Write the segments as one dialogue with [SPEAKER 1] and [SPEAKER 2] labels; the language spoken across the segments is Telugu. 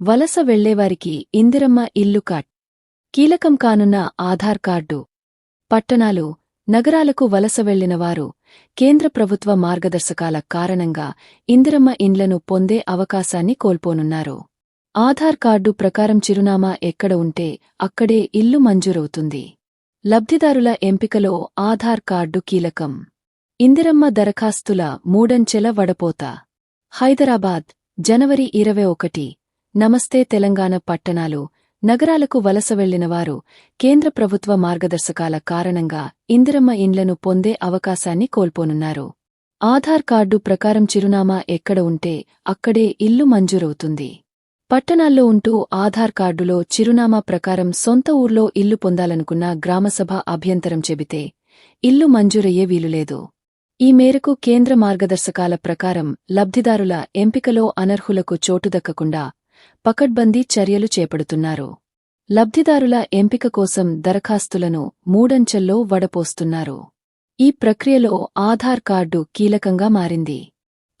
[SPEAKER 1] వలస వెళ్ళేవారికి ఇందిరమ్మ ఇల్లు కాట్ కీలకం కానున్న ఆధార్ కార్డు. పట్టణాలు నగరాలకు వలస వెళ్ళినవారు కేంద్ర ప్రభుత్వ మార్గదర్శకాల కారణంగా ఇందిరమ్మ ఇండ్లను పొందే అవకాశాన్ని కోల్పోనున్నారు. ఆధార్ కార్డు ప్రకారం చిరునామా ఎక్కడ ఉంటే అక్కడే ఇల్లు మంజూరవుతుంది. లబ్ధిదారుల ఎంపికలో ఆధార్ కార్డు కీలకం. ఇందిరమ్మ దరఖాస్తుల మూడంచెల వడపోత. హైదరాబాద్ జనవరి ఇరవై ఒకటి నమస్తే తెలంగాణ పట్టణాలు. నగరాలకు వలస వెళ్ళినవారు కేంద్ర ప్రభుత్వ మార్గదర్శకాల కారణంగా ఇందిరమ్మ ఇండ్లను పొందే అవకాశాన్ని కోల్పోనున్నారు. ఆధార్ కార్డు ప్రకారం చిరునామా ఎక్కడ ఉంటే అక్కడే ఇల్లు మంజూరవుతుంది. పట్టణాల్లో ఉంటూ ఆధార్ కార్డులో చిరునామా ప్రకారం సొంత ఊర్లో ఇల్లు పొందాలనుకున్న గ్రామసభ అభ్యంతరం చెబితే ఇల్లు మంజూరయ్యే వీలులేదు. ఈ మేరకు కేంద్ర మార్గదర్శకాల ప్రకారం లబ్ధిదారుల ఎంపికలో అనర్హులకు చోటు దక్కకుండా పకడ్బందీ చర్యలు చేపడుతున్నారు. లబ్ధిదారుల ఎంపిక కోసం దరఖాస్తులను మూడంచెల్లో వడపోస్తున్నారు. ఈ ప్రక్రియలో ఆధార్ కార్డు కీలకంగా మారింది.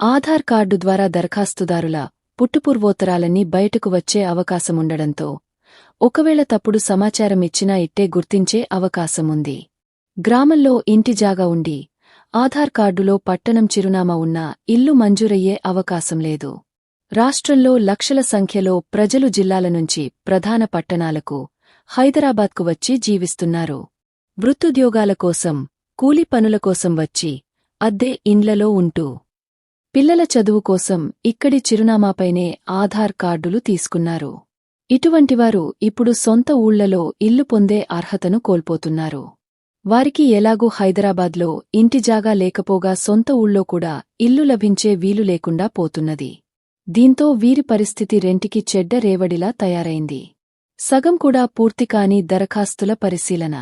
[SPEAKER 1] ఆధార్ కార్డు ద్వారా దరఖాస్తుదారుల పుట్టుపూర్వోత్తరాలన్నీ బయటకు వచ్చే అవకాశముండడంతో ఒకవేళ తప్పుడు సమాచారం ఇచ్చినా ఇట్టే గుర్తించే అవకాశముంది. గ్రామంలో ఇంటి జాగా ఉండి ఆధార్ కార్డులో పట్టణం చిరునామా ఉన్నా ఇల్లు మంజూరయ్యే అవకాశం లేదు. రాష్ట్రంలో లక్షల సంఖ్యలో ప్రజలు జిల్లాల నుంచి ప్రధాన పట్టణాలకు హైదరాబాద్కు వచ్చి జీవిస్తున్నారు. వృత్తుద్యోగాల కోసం కూలి పనుల కోసం వచ్చి అద్దె ఇండ్లలో ఉంటూ పిల్లల చదువు కోసం ఇక్కడి చిరునామాపైనే ఆధార్ కార్డులు తీసుకున్నారు. ఇటువంటివారు ఇప్పుడు సొంత ఊళ్ళలో ఇల్లు పొందే అర్హతను కోల్పోతున్నారు. వారికి ఎలాగూ హైదరాబాద్లో ఇంటి జాగా లేకపోగా సొంత ఊళ్ళో కూడా ఇల్లు లభించే వీలు లేకుండా పోతున్నది. దీంతో వీరి పరిస్థితి రెంటికి చెడ్డ రేవడిలా తయారైంది. సగం కూడా పూర్తికాని దరఖాస్తుల పరిశీలన.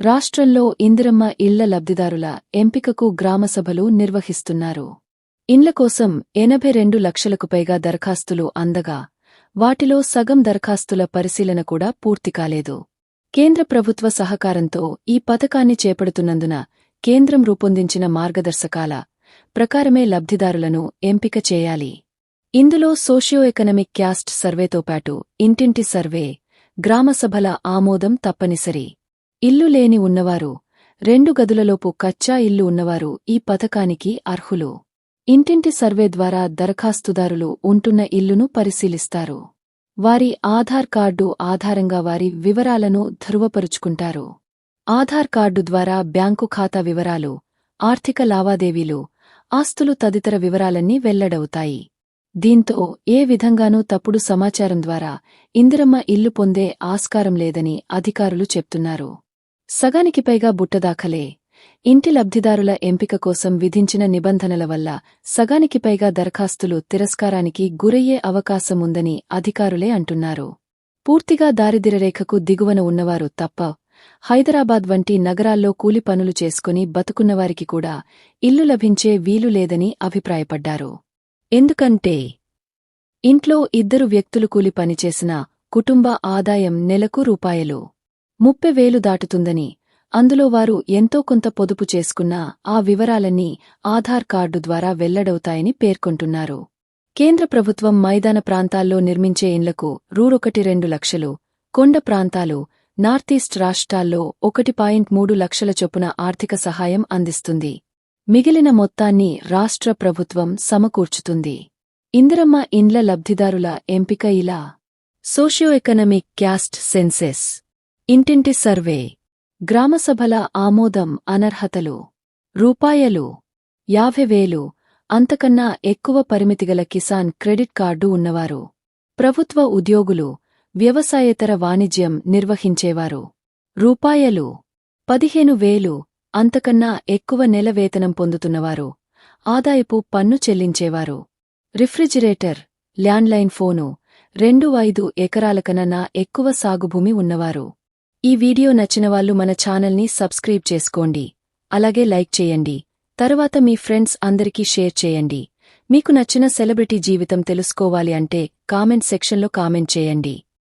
[SPEAKER 1] రాష్ట్రంలో ఇందిరమ్మ ఇళ్ళ లబ్ధిదారుల ఎంపికకు గ్రామసభలు నిర్వహిస్తున్నారు. ఇండ్ల కోసం ఎనభై రెండు లక్షలకు పైగా దరఖాస్తులు అందగా వాటిలో సగం దరఖాస్తుల పరిశీలన కూడా పూర్తి కాలేదు. కేంద్ర ప్రభుత్వ సహకారంతో ఈ పథకాన్ని చేపడుతున్నందున కేంద్రం రూపొందించిన మార్గదర్శకాల ప్రకారమే లబ్ధిదారులను ఎంపిక చేయాలి. ఇందులో సోషియో ఎకనమిక్ క్యాస్ట్ సర్వేతో పాటు ఇంటింటి సర్వే గ్రామసభల ఆమోదం తప్పనిసరి. ఇల్లు లేని ఉన్నవారు రెండు గదులలోపు కచ్చా ఇల్లు ఉన్నవారు ఈ పథకానికి అర్హులు. ఇంటింటి సర్వే ద్వారా దరఖాస్తుదారులు ఉంటున్న ఇల్లును పరిశీలిస్తారు. వారి ఆధార్ కార్డు ఆధారంగా వారి వివరాలను ధృవపరుచుకుంటారు. ఆధార్ కార్డు ద్వారా బ్యాంకు ఖాతా వివరాలు ఆర్థిక లావాదేవీలు ఆస్తులు తదితర వివరాలన్నీ వెల్లడవుతాయి. దీంతో ఏ విధంగానూ తప్పుడు సమాచారం ద్వారా ఇందిరమ్మ ఇల్లు పొందే ఆస్కారం లేదని అధికారులు చెప్తున్నారు. సగానికి పైగా బుట్టదాఖలే ఇంటి లబ్ధిదారుల ఎంపిక కోసం విధించిన నిబంధనల వల్ల సగానికి పైగా దరఖాస్తులు తిరస్కారానికి గురయ్యే అవకాశముందని అధికారులే అంటున్నారు. పూర్తిగా దారిద్ర్యరేఖకు దిగువన ఉన్నవారు తప్ప హైదరాబాద్ వంటి నగరాల్లో కూలి పనులు చేసుకుని బతుకున్నవారికి కూడా ఇల్లు లభించే వీలు లేదని అభిప్రాయపడ్డారు. ఎందుకంటే ఇంట్లో ఇద్దరు వ్యక్తులు కూలి పనిచేసిన కుటుంబ ఆదాయం నెలకు రూపాయలు. ముప్పై వేలు దాటుతుందని అందులో వారు ఎంతో కొంత పొదుపు చేసుకున్నా ఆ వివరాలన్నీ ఆధార్ కార్డు ద్వారా వెల్లడవుతాయని పేర్కొంటున్నారు. కేంద్ర ప్రభుత్వం మైదాన ప్రాంతాల్లో నిర్మించే ఇండ్లకు రూరొకటి రెండు లక్షలు కొండ ప్రాంతాలు నార్తీస్ట్ రాష్ట్రాల్లో ఒకటి పాయింట్ మూడు లక్షల చొప్పున ఆర్థిక సహాయం అందిస్తుంది. మిగిలిన మొత్తాన్ని రాష్ట్ర ప్రభుత్వం సమకూర్చుతుంది. ఇందిరమ్మ ఇండ్ల లబ్ధిదారుల ఎంపిక ఇలా. Socio economic caste census. ఇంటింటి సర్వే. గ్రామసభల ఆమోదం అనర్హతలు. రూపాయలు. యాభై వేలు. అంతకన్నా ఎక్కువ పరిమితిగల కిసాన్ క్రెడిట్ కార్డు ఉన్నవారు. ప్రభుత్వ ఉద్యోగులు వ్యవసాయేతర వాణిజ్యం నిర్వహించేవారు. రూపాయలు. పదిహేను వేలు. అంతకన్నా ఎక్కువ నెల వేతనం పొందుతున్నవారు. ఆదాయపు పన్ను చెల్లించేవారు. రిఫ్రిజిరేటర్ ల్యాండ్లైన్ ఫోను రెండు ఐదు ఎకరాలకనన్నా ఎక్కువ సాగుభూమి ఉన్నవారు. ఈ వీడియో నచ్చినవాళ్ళు మన ఛానల్ని సబ్స్క్రైబ్ చేసుకోండి. అలాగే లైక్ చేయండి. తరువాత మీ ఫ్రెండ్స్ అందరికీ షేర్ చేయండి. మీకు నచ్చిన సెలబ్రిటీ జీవితం తెలుసుకోవాలి అంటే కామెంట్ సెక్షన్లో కామెంట్ చేయండి.